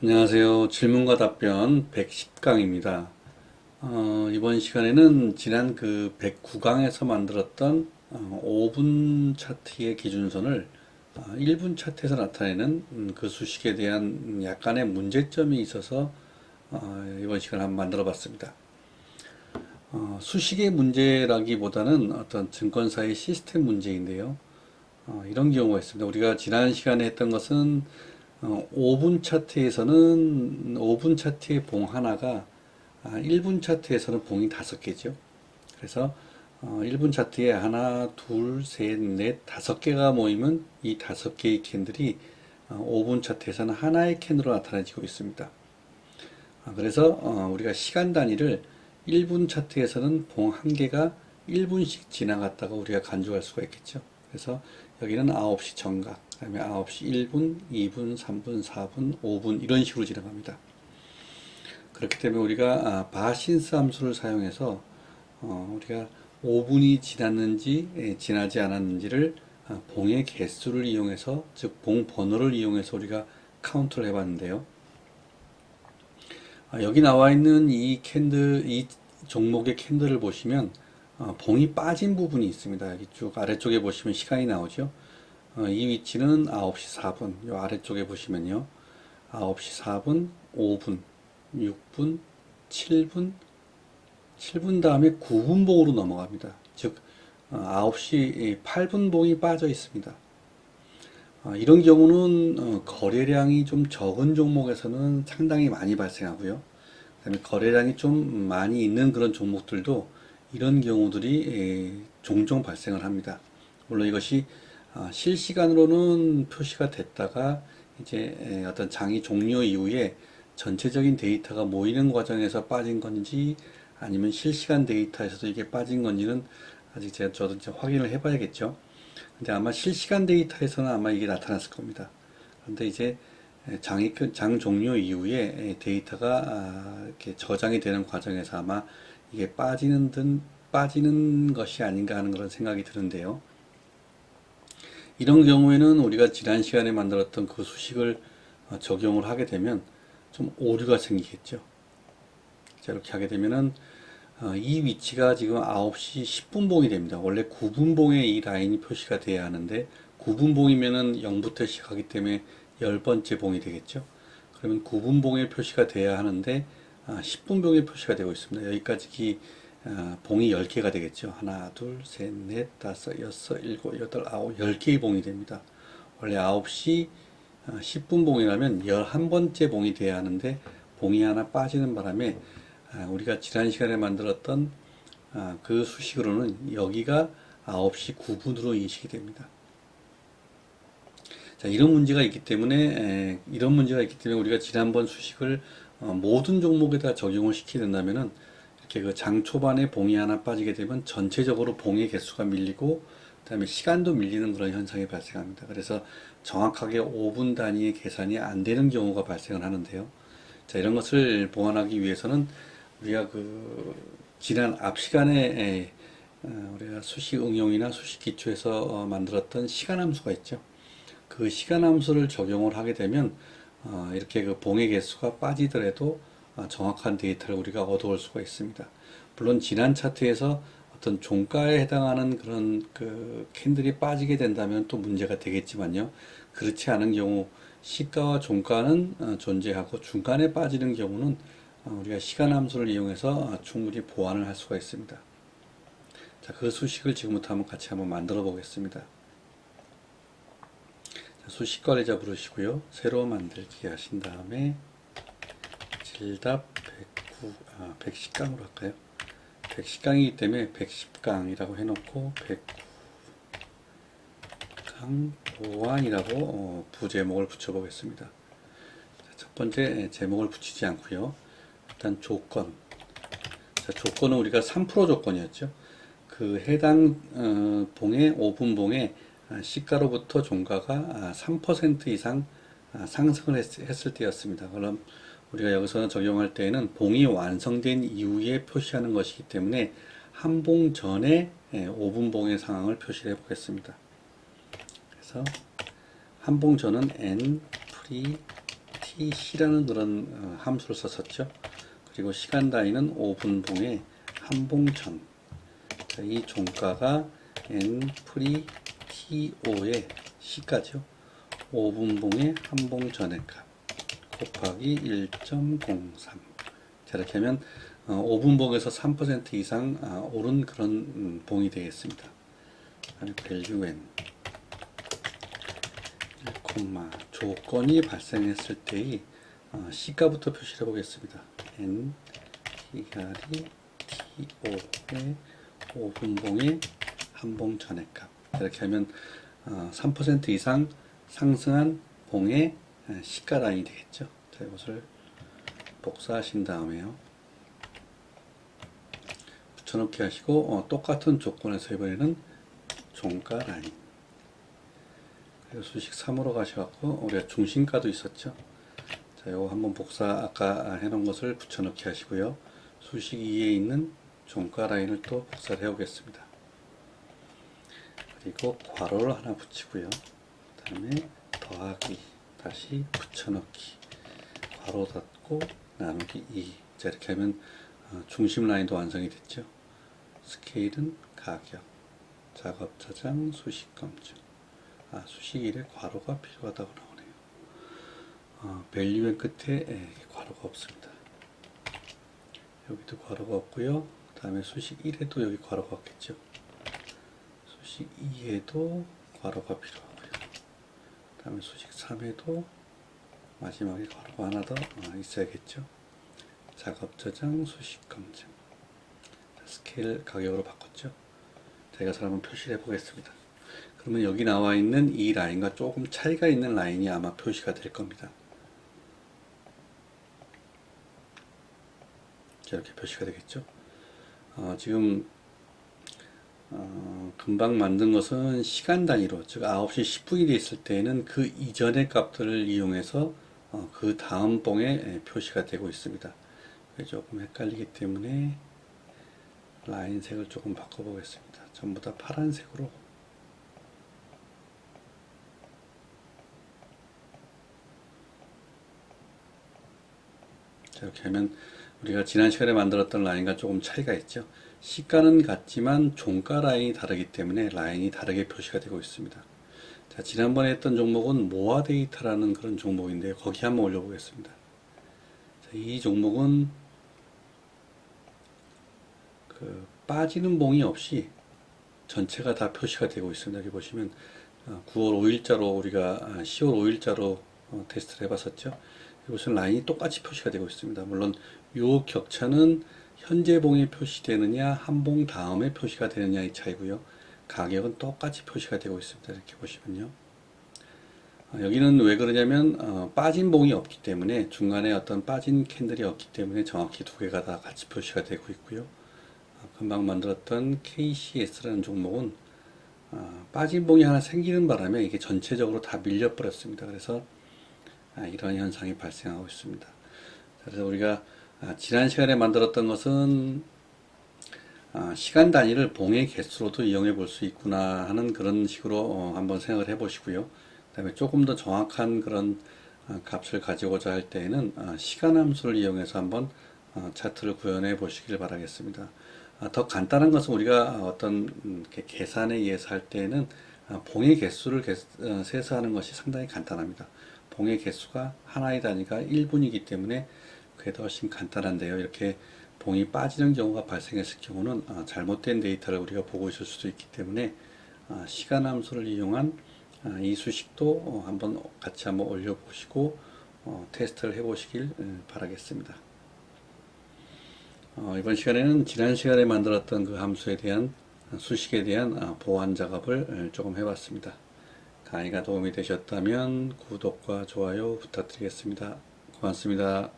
안녕하세요. 질문과 답변 110강입니다. 어, 이번 시간에는 지난 그 109강에서 만들었던 어, 5분 차트의 기준선을 어, 1분 차트에서 나타내는 음, 그 수식에 대한 약간의 문제점이 있어서 어, 이번 시간에 한번 만들어 봤습니다. 어, 수식의 문제라기보다는 어떤 증권사의 시스템 문제인데요. 어, 이런 경우가 있습니다. 우리가 지난 시간에 했던 것은 어, 5분 차트에서는 5분 차트의 봉 하나가 아, 1분 차트에서는 봉이 다섯 개죠. 그래서 어, 1분 차트에 하나, 둘, 셋, 넷, 다섯 개가 모이면 이 다섯 개의 캔들이 어, 5분 차트에서는 하나의 캔으로 나타나지고 있습니다. 아, 그래서 어, 우리가 시간 단위를 1분 차트에서는 봉 한 개가 1분씩 지나갔다가 우리가 간주할 수가 있겠죠. 그래서 여기는 9시 정각, 그 다음에 9시 1분, 2분, 3분, 4분, 5분 이런 식으로 지나갑니다. 그렇기 때문에 우리가 아, 바신스 함수를 사용해서 어, 우리가 5분이 지났는지 예, 지나지 않았는지를 아, 봉의 개수를 이용해서 즉 봉 번호를 이용해서 우리가 카운트를 해봤는데요. 아, 여기 나와 있는 이 캔들, 이 종목의 캔들을 보시면 어, 봉이 빠진 부분이 있습니다. 여기 쭉 아래쪽에 보시면 시간이 나오죠. 어, 이 위치는 9시 4분. 요 아래쪽에 보시면요. 9시 4분, 5분, 6분, 7분, 7분 다음에 9분 봉으로 넘어갑니다. 즉, 어, 9시 8분 봉이 빠져 있습니다. 어, 이런 경우는 어, 거래량이 좀 적은 종목에서는 상당히 많이 발생하고요. 그다음에 거래량이 좀 많이 있는 그런 종목들도 이런 경우들이 에, 종종 발생을 합니다. 물론 이것이 아, 실시간으로는 표시가 됐다가 이제 에, 어떤 장이 종료 이후에 전체적인 데이터가 모이는 과정에서 빠진 건지 아니면 실시간 데이터에서도 이게 빠진 건지는 아직 제가 저도 이제 확인을 해봐야겠죠. 근데 아마 실시간 데이터에서는 아마 이게 나타났을 겁니다. 그런데 이제 장이 끝- 장 종료 이후에 데이터가 아, 이렇게 저장이 되는 과정에서 아마 이게 빠지는 듯 빠지는 것이 아닌가 하는 그런 생각이 드는데요. 이런 경우에는 우리가 지난 시간에 만들었던 그 수식을 어, 적용을 하게 되면 좀 오류가 생기겠죠. 자, 이렇게 하게 되면은 어, 이 위치가 지금 9시 10분 봉이 됩니다. 원래 9분 봉에 이 라인이 표시가 돼야 하는데 9분 봉이면은 0부터 시작하기 때문에 열 번째 봉이 되겠죠. 그러면 9분 봉에 표시가 돼야 하는데 아, 10분 봉에 표시가 되고 있습니다. 여기까지 기, 아, 봉이 10개가 되겠죠. 하나, 둘, 셋, 넷, 다섯, 여섯, 일곱, 여덟, 아홉, 10개의 봉이 됩니다. 원래 9시 10분 봉이라면 11번째 봉이 돼야 하는데 봉이 하나 빠지는 바람에 아, 우리가 지난 시간에 만들었던 아, 그 수식으로는 여기가 9시 9분으로 인식이 됩니다. 자, 이런 문제가 있기 때문에 에, 이런 문제가 있기 때문에 우리가 지난번 수식을 어, 모든 종목에다 적용을 시키게 된다면은 그 장 초반에 봉이 하나 빠지게 되면 전체적으로 봉의 개수가 밀리고 그다음에 시간도 밀리는 그런 현상이 발생합니다. 그래서 정확하게 5분 단위의 계산이 안 되는 경우가 발생을 하는데요. 자, 이런 것을 보완하기 위해서는 우리가 그 지난 앞 시간에 에, 어, 우리가 수식 응용이나 수식 기초에서 어, 만들었던 시간 함수가 있죠. 그 시간 함수를 적용을 하게 되면 어, 이렇게 그 봉의 개수가 빠지더라도 어, 정확한 데이터를 우리가 얻어올 수가 있습니다. 물론 지난 차트에서 어떤 종가에 해당하는 그런 그 캔들이 빠지게 된다면 또 문제가 되겠지만요. 그렇지 않은 경우 시가와 종가는 어, 존재하고 중간에 빠지는 경우는 어, 우리가 시간 함수를 이용해서 어, 충분히 보완을 할 수가 있습니다. 자, 그 수식을 지금부터 한번 같이 한번 만들어 보겠습니다. 자, 수식 관리자 부르시고요. 새로 만들기 하신 다음에 질답 109, 아, 110강으로 할까요? 110강이기 때문에 110강이라고 해놓고 109강 보완이라고 어, 부제목을 붙여보겠습니다. 자, 첫 번째 제목을 붙이지 않고요. 일단 조건. 자, 조건은 우리가 3% 조건이었죠. 그 해당 어, 봉의 5분 봉의 아, 시가로부터 종가가 아, 3% 이상 아, 상승을 했, 했을 때였습니다. 그럼 우리가 여기서는 적용할 때에는 봉이 완성된 이후에 표시하는 것이기 때문에 한 봉 전에 예, 5분 봉의 상황을 표시해 보겠습니다. 그래서 한 봉 전은 N 프리 T KC라는 그런 어, 함수를 썼었죠. 그리고 시간 단위는 5분봉에 한봉 전. 자, 이 종가가 n 프리 TO의 C가죠. 5분봉에 한봉 전의 값 곱하기 1.03. 자, 이렇게 하면 어, 5분봉에서 3% 이상 아, 오른 그런 음, 봉이 되겠습니다. n 1, 조건이 발생했을 때의 어, C가부터 표시해 보겠습니다. n T가리 TO의 5분봉의 한봉 전의 값 이렇게 하면 어, 3% 이상 상승한 봉의 에, 시가 라인이 되겠죠. 자, 이것을 복사하신 다음에요. 붙여넣기 하시고 어, 똑같은 조건에서 이번에는 종가 라인 그리고 수식 3으로 가셔갖고 우리가 중심가도 있었죠. 자, 요거 한번 복사 아까 해놓은 것을 붙여넣기 하시고요. 수식 2에 있는 종가 라인을 또 복사를 해오겠습니다. 그리고 괄호를 하나 붙이고요. 그 다음에 더하기 다시 붙여넣기 괄호 닫고 나누기 2 자, 이렇게 하면 어, 중심 라인도 완성이 됐죠. 스케일은 가격 작업 저장 수식 검증 아, 수식 1에 괄호가 필요하다고 나오네요. 어, 밸류의 끝에 예, 괄호가 없습니다. 여기도 괄호가 없고요. 그 다음에 수식 1에도 여기 괄호가 없겠죠. 수식 2에도 괄호가 필요하고요. 그 다음에 수식 3에도 마지막에 괄호가 하나 더 어, 있어야겠죠. 작업 저장 수식 검증 스케일 가격으로 바꿨죠. 제가 서 한번 표시를 해보겠습니다. 그러면 여기 나와 있는 이 라인과 조금 차이가 있는 라인이 아마 표시가 될 겁니다. 자, 이렇게 표시가 되겠죠. 어, 지금 어, 금방 만든 것은 시간 단위로 즉 9시 10분이 됐을 때는 그 이전의 값들을 이용해서 어, 그 다음 봉에 예, 표시가 되고 있습니다. 조금 헷갈리기 때문에 라인 색을 조금 바꿔보겠습니다. 전부 다 파란색으로 자, 이렇게 하면 우리가 지난 시간에 만들었던 라인과 조금 차이가 있죠. 시가는 같지만 종가 라인이 다르기 때문에 라인이 다르게 표시가 되고 있습니다. 자, 지난번에 했던 종목은 모아 데이터라는 그런 종목인데요. 거기 한번 올려보겠습니다. 자, 이 종목은 그 빠지는 봉이 없이 전체가 다 표시가 되고 있습니다. 여기 보시면 어, 9월 5일자로 우리가 아, 10월 5일자로 어, 테스트를 해봤었죠. 이것은 라인이 똑같이 표시가 되고 있습니다. 물론 요 격차는 현재 봉에 표시되느냐 한 봉 다음에 표시가 되느냐 의 차이고요. 가격은 똑같이 표시가 되고 있습니다. 이렇게 보시면요. 어, 여기는 왜 그러냐면 어, 빠진 봉이 없기 때문에 중간에 어떤 빠진 캔들이 없기 때문에 정확히 두 개가 다 같이 표시가 되고 있고요. 어, 금방 만들었던 KCS라는 종목은 어, 빠진 봉이 하나 생기는 바람에 이게 전체적으로 다 밀려 버렸습니다. 그래서 아, 이런 현상이 발생하고 있습니다. 그래서 우리가 아, 지난 시간에 만들었던 것은 아, 시간 단위를 봉의 개수로도 이용해 볼 수 있구나 하는 그런 식으로 어, 한번 생각을 해 보시고요. 그 다음에 조금 더 정확한 그런 아, 값을 가지고자 할 때에는 아, 시간 함수를 이용해서 한번 아, 차트를 구현해 보시길 바라겠습니다. 아, 더 간단한 것은 우리가 어떤 음, 계산에 의해서 할 때에는 아, 봉의 개수를 개, 어, 세서하는 것이 상당히 간단합니다. 봉의 개수가 하나의 단위가 1분이기 때문에 더 훨씬 간단한데요. 이렇게 봉이 빠지는 경우가 발생했을 경우는 아, 잘못된 데이터를 우리가 보고 있을 수도 있기 때문에 아, 시간 함수를 이용한 아, 이 수식도 어, 한번 같이 한번 올려보시고 어, 테스트를 해보시길 음, 바라겠습니다. 어, 이번 시간에는 지난 시간에 만들었던 그 함수에 대한 수식에 대한 아, 보완 작업을 에, 조금 해봤습니다. 강의가 도움이 되셨다면 구독과 좋아요 부탁드리겠습니다. 고맙습니다.